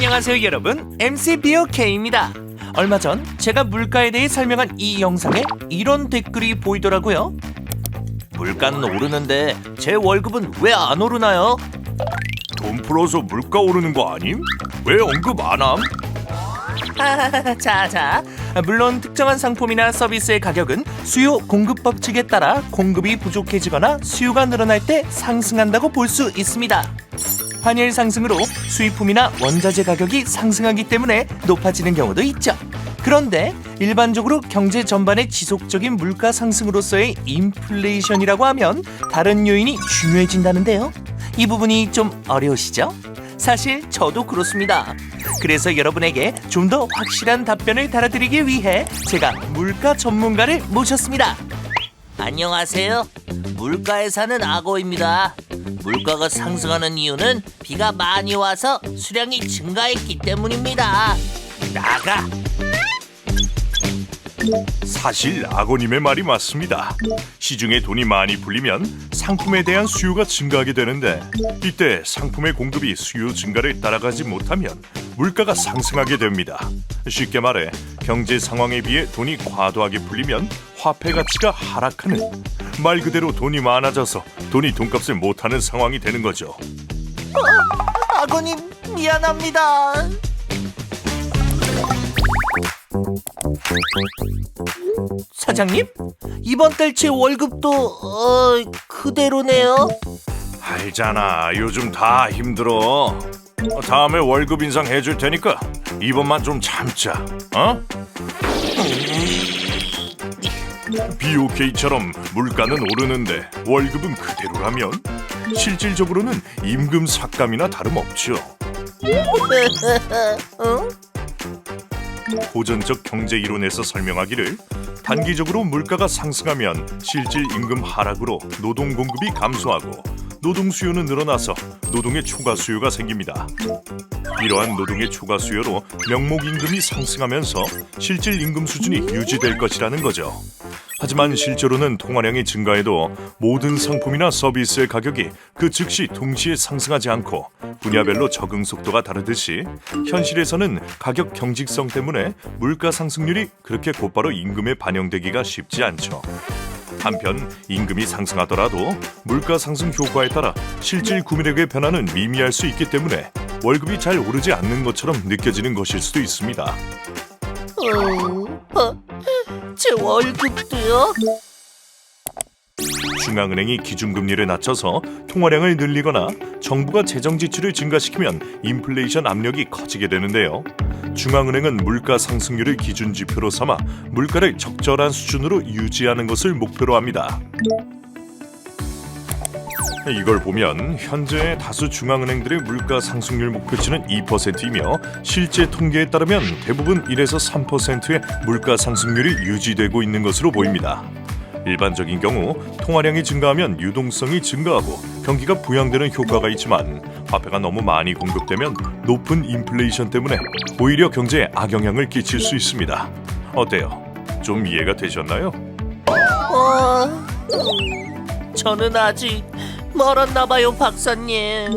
안녕하세요 여러분 MC BOK입니다 얼마 전 제가 물가에 대해 설명한 이 영상에 이런 댓글이 보이더라고요 물가는 오르는데 제 월급은 왜 안 오르나요? 돈 풀어서 물가 오르는 거 아님? 왜 언급 안 함? 자자 물론 특정한 상품이나 서비스의 가격은 수요 공급 법칙에 따라 공급이 부족해지거나 수요가 늘어날 때 상승한다고 볼 수 있습니다 환율 상승으로 수입품이나 원자재 가격이 상승하기 때문에 높아지는 경우도 있죠 그런데 일반적으로 경제 전반의 지속적인 물가 상승으로서의 인플레이션이라고 하면 다른 요인이 중요해진다는데요 이 부분이 좀 어려우시죠? 사실 저도 그렇습니다. 그래서 여러분에게 좀 더 확실한 답변을 달아드리기 위해 제가 물가 전문가를 모셨습니다. 안녕하세요. 물가에 사는 악어입니다. 물가가 상승하는 이유는 비가 많이 와서 수량이 증가했기 때문입니다. 나가. 사실 아고님의 말이 맞습니다. 시중에 돈이 많이 풀리면 상품에 대한 수요가 증가하게 되는데 이때 상품의 공급이 수요 증가를 따라가지 못하면 물가가 상승하게 됩니다. 쉽게 말해 경제 상황에 비해 돈이 과도하게 풀리면 화폐 가치가 하락하는 말 그대로 돈이 많아져서 돈이 돈값을 못하는 상황이 되는 거죠. 아버님 미안합니다. 사장님 이번 달 제 월급도 어, 그대로네요. 알잖아 요즘 다 힘들어 다음에 월급 인상 해줄 테니까 이번만 좀 참자 어? BOK처럼 물가는 오르는데 월급은 그대로라면 실질적으로는 임금 삭감이나 다름없죠 응? 고전적 경제 이론에서 설명하기를 단기적으로 물가가 상승하면 실질 임금 하락으로 노동 공급이 감소하고 노동 수요는 늘어나서 노동의 초과 수요가 생깁니다. 이러한 노동의 초과 수요로 명목 임금이 상승하면서 실질 임금 수준이 유지될 것이라는 거죠. 하지만 실제로는 통화량이 증가해도 모든 상품이나 서비스의 가격이 그 즉시 동시에 상승하지 않고 분야별로 적응 속도가 다르듯이 현실에서는 가격 경직성 때문에 물가 상승률이 그렇게 곧바로 임금에 반영되기가 쉽지 않죠. 한편 임금이 상승하더라도 물가 상승 효과에 따라 실질 구매력의 변화는 미미할 수 있기 때문에 월급이 잘 오르지 않는 것처럼 느껴지는 것일 수도 있습니다. 음, 어, 제 월급도요? 중앙은행이 기준금리를 낮춰서 통화량을 늘리거나 정부가 재정 지출을 증가시키면 인플레이션 압력이 커지게 되는데요. 중앙은행은 물가 상승률을 기준 지표로 삼아 물가를 적절한 수준으로 유지하는 것을 목표로 합니다. 이걸 보면 현재 다수 중앙은행들의 물가 상승률 목표치는 2%이며 실제 통계에 따르면 대부분 1에서 3%의 물가 상승률이 유지되고 있는 것으로 보입니다. 일반적인 경우 통화량이 증가하면 유동성이 증가하고 경기가 부양되는 효과가 있지만 화폐가 너무 많이 공급되면 높은 인플레이션 때문에 오히려 경제에 악영향을 끼칠 수 있습니다. 어때요? 좀 이해가 되셨나요? 어, 저는 아직 멀었나 봐요, 박사님.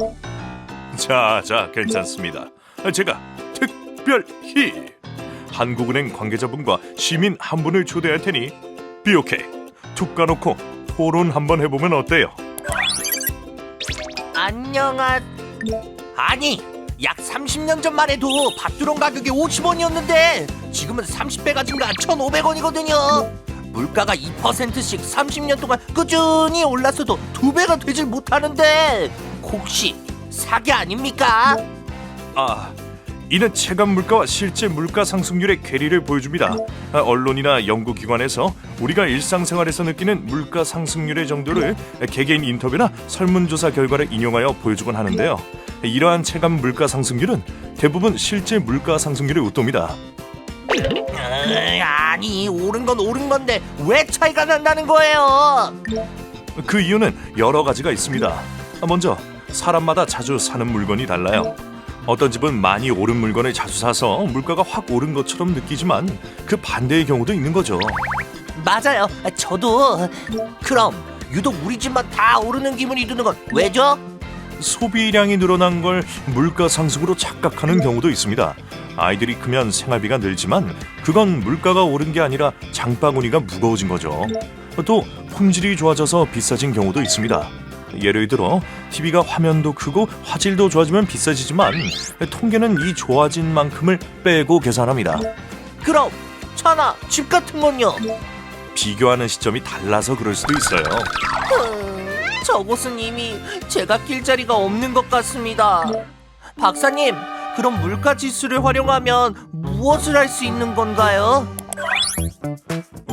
자, 자, 괜찮습니다. 제가 특별히 한국은행 관계자분과 시민 한 분을 초대할 테니 비오케 툭 까놓고 토론 한번 해보면 어때요? 안녕하... 아니, 약 30년 전만 해도 밭두렁 가격이 50원이었는데 지금은 30배가 증가 1,500원이거든요. 물가가 2%씩 30년 동안 꾸준히 올랐어도 두 배가 되질 못하는데 혹시 사기 아닙니까? 아, 이는 체감 물가와 실제 물가 상승률의 괴리를 보여줍니다. 아, 언론이나 연구기관에서 우리가 일상생활에서 느끼는 물가 상승률의 정도를 개개인 인터뷰나 설문조사 결과를 인용하여 보여주곤 하는데요. 이러한 체감 물가 상승률은 대부분 실제 물가 상승률에 웃돕니다. 으, 아니 오른 건 오른 건데 왜 차이가 난다는 거예요? 그 이유는 여러 가지가 있습니다. 먼저 사람마다 자주 사는 물건이 달라요. 어떤 집은 많이 오른 물건을 자주 사서 물가가 확 오른 것처럼 느끼지만 그 반대의 경우도 있는 거죠. 맞아요. 저도 그럼 유독 우리 집만 다 오르는 기분이 드는 건 왜죠? 소비량이 늘어난 걸 물가 상승으로 착각하는 경우도 있습니다. 아이들이 크면 생활비가 늘지만 그건 물가가 오른 게 아니라 장바구니가 무거워진 거죠. 또 품질이 좋아져서 비싸진 경우도 있습니다. 예를 들어 TV가 화면도 크고 화질도 좋아지면 비싸지지만 통계는 이 좋아진 만큼을 빼고 계산합니다. 그럼 차나 집 같은 건요? 비교하는 시점이 달라서 그럴 수도 있어요. 음, 저곳은 이미 제가 낄 자리가 없는 것 같습니다. 박사님, 그럼 물가 지수를 활용하면 무엇을 할 수 있는 건가요?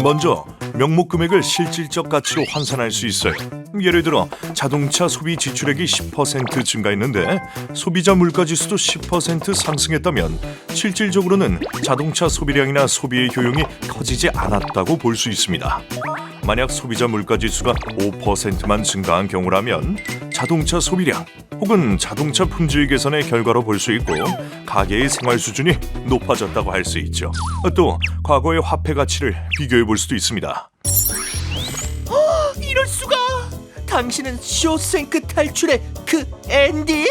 먼저 명목 금액을 실질적 가치로 환산할 수 있어요. 예를 들어 자동차 소비 지출액이 10% 증가했는데 소비자 물가 지수도 10% 상승했다면 실질적으로는 자동차 소비량이나 소비의 효용이 커지지 않았다고 볼 수 있습니다. 만약 소비자 물가 지수가 5%만 증가한 경우라면 자동차 소비량 혹은 자동차 품질 개선의 결과로 볼 수 있고 가계의 생활 수준이 높아졌다고 할 수 있죠. 또 과거의 화폐 가치를 비교해 볼 수도 있습니다. 이럴 수가! 당신은 쇼생크 탈출의 그 앤디?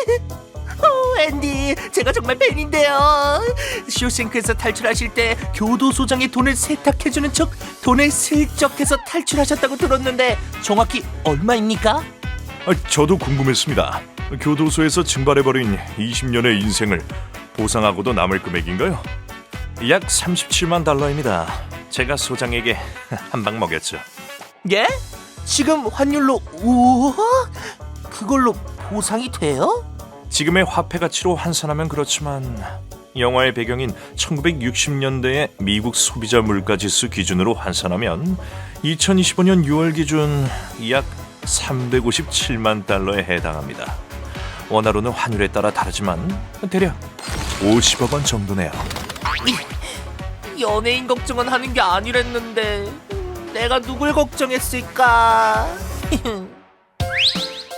어, 앤디, 제가 정말 팬인데요. 쇼생크에서 탈출하실 때 교도소장이 돈을 세탁해주는 척 돈을 슬쩍 해서 탈출하셨다고 들었는데 정확히 얼마입니까? 아, 저도 궁금했습니다. 교도소에서 증발해버린 20년의 인생을 보상하고도 남을 금액인가요? 약 37만 달러입니다. 제가 소장에게 한 방 먹였죠. 예? 지금 환율로 우와 그걸로 보상이 돼요? 지금의 화폐 가치로 환산하면 그렇지만 영화의 배경인 1960년대의 미국 소비자 물가 지수 기준으로 환산하면 2025년 6월 기준 약 357만 달러에 해당합니다. 원화로는 환율에 따라 다르지만 대략 50억 원 정도네요. 연예인 걱정은 하는 게 아니랬는데 내가 누굴 걱정했을까?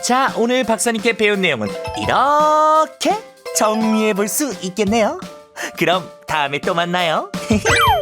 자, 오늘 박사님께 배운 내용은 이렇게 정리해 볼 수 있겠네요. 그럼 다음에 또 만나요.